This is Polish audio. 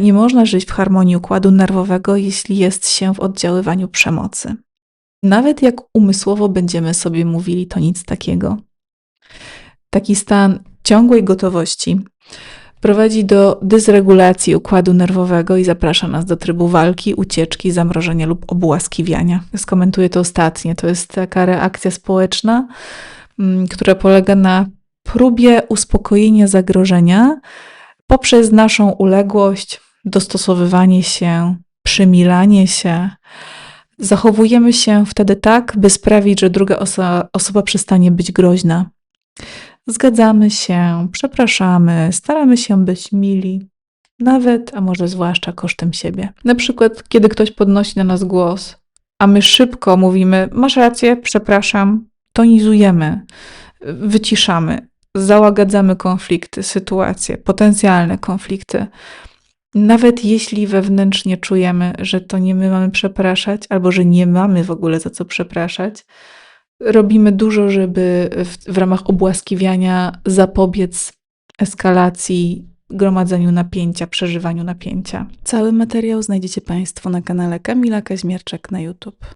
Nie można żyć w harmonii układu nerwowego, jeśli jest się w oddziaływaniu przemocy. Nawet jak umysłowo będziemy sobie mówili, to nic takiego. Taki stan ciągłej gotowości prowadzi do dysregulacji układu nerwowego i zaprasza nas do trybu walki, ucieczki, zamrożenia lub obłaskiwiania. Skomentuję to ostatnie. To jest taka reakcja społeczna, mm, która polega na próbie uspokojenia zagrożenia poprzez naszą uległość, dostosowywanie się, przymilanie się. Zachowujemy się wtedy tak, by sprawić, że druga oso- osoba przestanie być groźna. Zgadzamy się, przepraszamy, staramy się być mili, nawet, a może zwłaszcza kosztem siebie. Na przykład, kiedy ktoś podnosi na nas głos, a my szybko mówimy: Masz rację, przepraszam, tonizujemy, wyciszamy, załagadzamy konflikty, sytuacje, potencjalne konflikty. Nawet jeśli wewnętrznie czujemy, że to nie my mamy przepraszać, albo że nie mamy w ogóle za co przepraszać, robimy dużo, żeby w, w ramach obłaskiwiania zapobiec eskalacji, gromadzeniu napięcia, przeżywaniu napięcia. Cały materiał znajdziecie Państwo na kanale Kamila Kaźmierczak na YouTube.